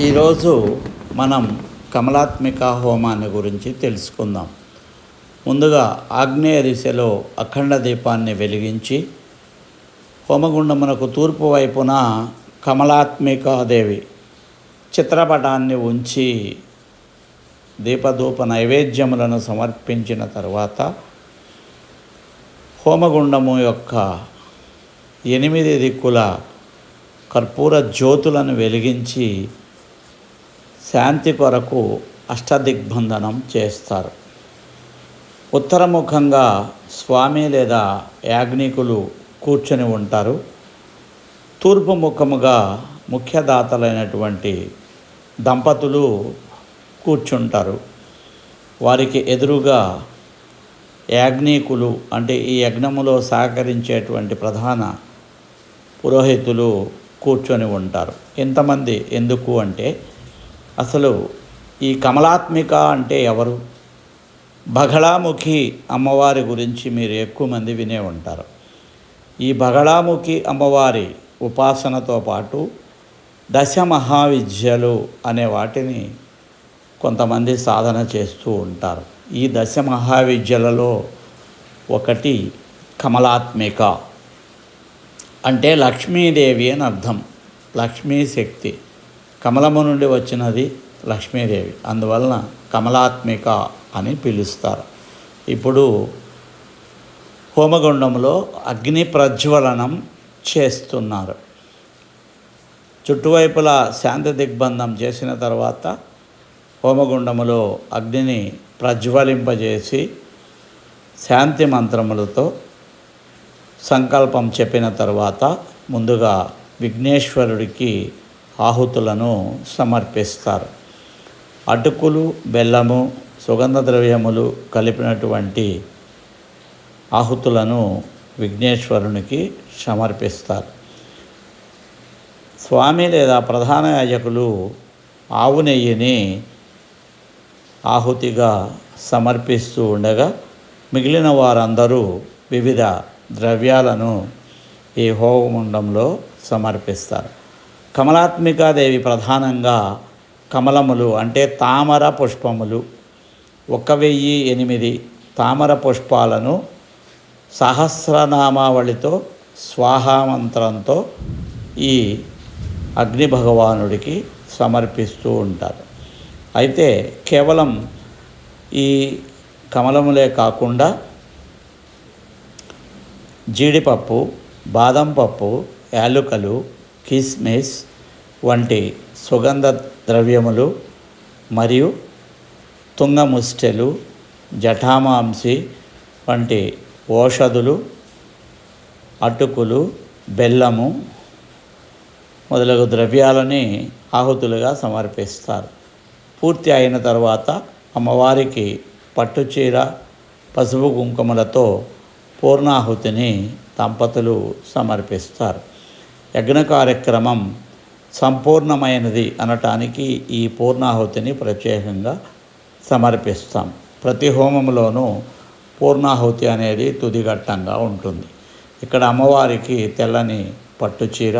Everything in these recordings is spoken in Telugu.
ఈరోజు మనం కమలాత్మిక హోమాన్ని గురించి తెలుసుకుందాం. ముందుగా ఆగ్నేయ దిశలో అఖండ దీపాన్ని వెలిగించి హోమగుండమునకు తూర్పు వైపున కమలాత్మికాదేవి చిత్రపటాన్ని ఉంచి దీపధూప నైవేద్యములను సమర్పించిన తర్వాత హోమగుండము యొక్క ఎనిమిది దిక్కుల కర్పూర జ్యోతులను వెలిగించి శాంతి కొరకు అష్టదిగ్బంధనం చేస్తారు. ఉత్తరముఖంగా స్వామి లేదా యాజ్ఞికులు కూర్చొని ఉంటారు. తూర్పు ముఖముగా ముఖ్యదాతలైనటువంటి దంపతులు కూర్చుంటారు. వారికి ఎదురుగా యాజ్ఞికులు అంటే ఈ యజ్ఞములో సహకరించేటువంటి ప్రధాన పురోహితులు కూర్చొని ఉంటారు. ఎంతమంది ఎందుకు అంటే అసలు ఈ కమలాత్మిక అంటే ఎవరు? బగళాముఖి అమ్మవారి గురించి మీరు ఎక్కువ మంది వినే ఉంటారు. ఈ బగళాముఖి అమ్మవారి ఉపాసనతో పాటు దశ మహావిద్యలు అనే వాటిని కొంతమంది సాధన చేస్తూ ఉంటారు. ఈ దశ మహావిద్యలలో ఒకటి కమలాత్మిక. అంటే లక్ష్మీదేవి అని అర్థం. లక్ష్మీ శక్తి. కమలము నుండి వచ్చినది లక్ష్మీదేవి. అందువలన కమలాత్మిక అని పిలుస్తారు. ఇప్పుడు హోమగుండంలో అగ్ని ప్రజ్వలనం చేస్తున్నారు. చుట్టువైపులా శాంతి దిగ్బంధం చేసిన తర్వాత హోమగుండములో అగ్నిని ప్రజ్వలింపజేసి శాంతి మంత్రములతో సంకల్పం చెప్పిన తర్వాత ముందుగా విఘ్నేశ్వరుడికి ఆహుతులను సమర్పిస్తారు. అటుకులు బెల్లము సుగంధ ద్రవ్యములు కలిపినటువంటి ఆహుతులను విఘ్నేశ్వరునికి సమర్పిస్తారు. స్వామి లేదా ప్రధాన యాజకులు ఆవు నెయ్యిని ఆహుతిగా సమర్పిస్తూ ఉండగా మిగిలిన వారందరూ వివిధ ద్రవ్యాలను ఈ హోమగుండంలో సమర్పిస్తారు. కమలాత్మికాదేవి ప్రధానంగా కమలములు అంటే తామర పుష్పములు. ఒక వెయ్యి ఎనిమిది తామర పుష్పాలను సహస్రనామావళితో స్వాహామంత్రంతో ఈ అగ్ని భగవానుడికి సమర్పిస్తూ ఉంటారు. అయితే కేవలం ఈ కమలములే కాకుండా జీడిపప్పు బాదం పప్పు యాలుకలు కిస్మిస్ వంటి సుగంధ ద్రవ్యములు మరియు తుంగముష్టెలు జఠామాంసి వంటి ఓషధులు అటుకులు బెల్లము మొదలగు ద్రవ్యాలని ఆహుతులుగా సమర్పిస్తారు. పూర్తి అయిన తర్వాత అమ్మవారికి పట్టుచీర పసుపు కుంకుమలతో పూర్ణాహుతిని దంపతులు సమర్పిస్తారు. యజ్ఞ కార్యక్రమం సంపూర్ణమైనది అనటానికి ఈ పూర్ణాహుతిని ప్రత్యేకంగా సమర్పిస్తాం. ప్రతి హోమంలోనూ పూర్ణాహుతి అనేది తుదిఘట్టంగా ఉంటుంది. ఇక్కడ అమ్మవారికి తెల్లని పట్టుచీర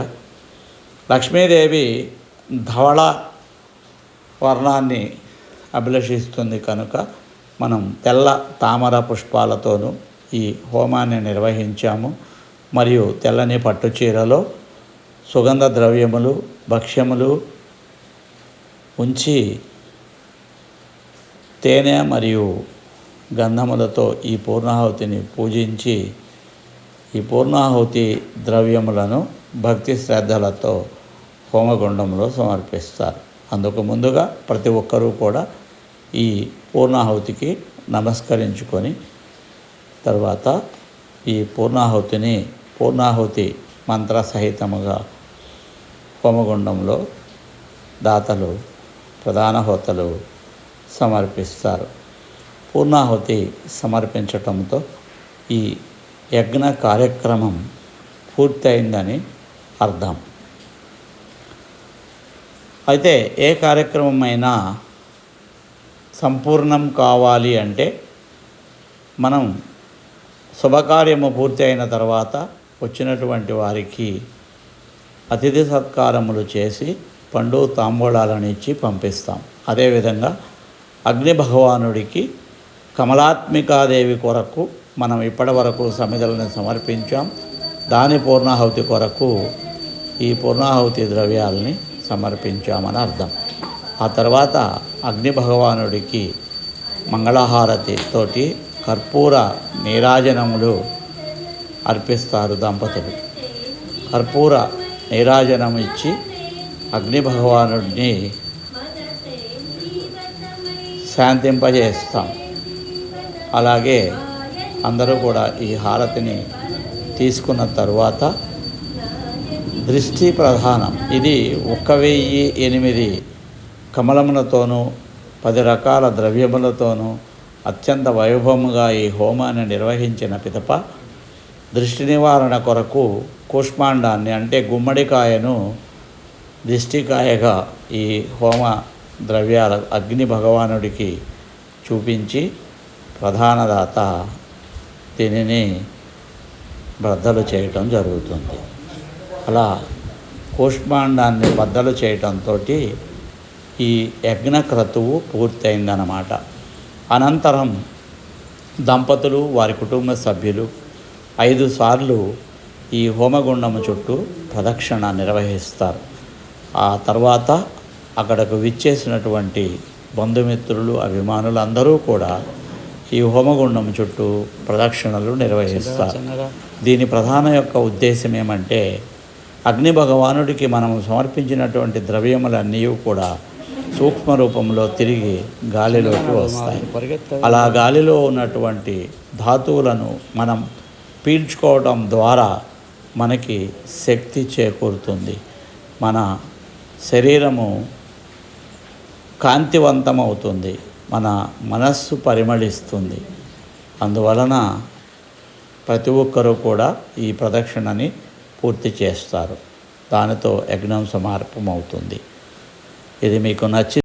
లక్ష్మీదేవి ధవళ వర్ణాన్ని అభిలషిస్తుంది కనుక మనం తెల్ల తామర పుష్పాలతోనూ ఈ హోమాన్ని నిర్వహించాము. మరియు తెల్లని పట్టు చీరలో సుగంధ ద్రవ్యములు భక్ష్యములు ఉంచి తేనె మరియు గంధములతో ఈ పూర్ణాహుతిని పూజించి ఈ పూర్ణాహుతి ద్రవ్యములను భక్తి శ్రద్ధలతో హోమగుండంలో సమర్పిస్తారు. అందుకు ముందుగా ప్రతి ఒక్కరూ కూడా ఈ పూర్ణాహుతికి నమస్కరించుకొని తర్వాత ఈ పూర్ణాహుతిని పూర్ణాహుతి మంత్ర సహితముగా హోమగుండంలో దాతలు ప్రధాన హోతలు సమర్పిస్తారు. పూర్ణాహుతి సమర్పించటంతో ఈ యజ్ఞ కార్యక్రమం పూర్తయిందని అర్థం. అయితే ఏ కార్యక్రమం అయినా సంపూర్ణం కావాలి అంటే మనం శుభకార్యము పూర్తి అయిన తర్వాత వచ్చినటువంటి వారికి అతిథి సత్కారములు చేసి పండు తాంబూలాలను ఇచ్చి పంపిస్తాం. అదేవిధంగా అగ్ని భగవానుడికి కమలాత్మికాదేవి కొరకు మనం ఇప్పటి వరకు సమిధలను సమర్పించాం. దాని పూర్ణాహుతి కొరకు ఈ పూర్ణాహుతి ద్రవ్యాలని సమర్పించామని అర్థం. ఆ తర్వాత అగ్ని భగవానుడికి మంగళహారతి తోటి కర్పూర నీరాజనములు అర్పిస్తారు దంపతులు. కర్పూర నీరాజనం ఇచ్చి అగ్ని భగవానుడిని శాంతింపజేస్తాం. అలాగే అందరూ కూడా ఈ హారతిని తీసుకున్న తరువాత దృష్టి ప్రధానం ఇది ఒక్క వెయ్యి ఎనిమిది కమలములతోనూ పది రకాల ద్రవ్యములతోనూ అత్యంత వైభవముగా ఈ హోమాన్ని నిర్వహించిన పిదప దృష్టి నివారణ కొరకు కూష్మాండాన్ని అంటే గుమ్మడికాయను దిష్టికాయగా ఈ హోమ ద్రవ్యాల అగ్ని భగవానుడికి చూపించి ప్రధానదాత దీనిని బద్దలు చేయటం జరుగుతుంది. అలా కూష్మాండాన్ని బద్దలు చేయటంతో ఈ యజ్ఞక్రతువు పూర్తయిందన్నమాట. అనంతరం దంపతులు వారి కుటుంబ సభ్యులు ఐదు సార్లు ఈ హోమగుండము చుట్టూ ప్రదక్షిణ నిర్వహిస్తారు. ఆ తర్వాత అక్కడకు విచ్చేసినటువంటి బంధుమిత్రులు అభిమానులు అందరూ కూడా ఈ హోమగుండం చుట్టూ ప్రదక్షిణలు నిర్వహిస్తారు. దీని ప్రధాన యొక్క ఉద్దేశం ఏమంటే అగ్ని భగవానుడికి మనం సమర్పించినటువంటి ద్రవ్యములన్నీ కూడా సూక్ష్మ రూపంలో తిరిగి గాలిలోకి వస్తాయి. అలా గాలిలో ఉన్నటువంటి ధాతువులను మనం పీల్చుకోవడం ద్వారా మనకి శక్తి చేకూరుతుంది. మన శరీరము కాంతివంతమవుతుంది. మన మనస్సు పరిమళిస్తుంది. అందువలన ప్రతి ఒక్కరూ కూడా ఈ ప్రదక్షిణని పూర్తి చేస్తారు. దానితో యజ్ఞం సమార్పమవుతుంది ఇది మీకు నచ్చి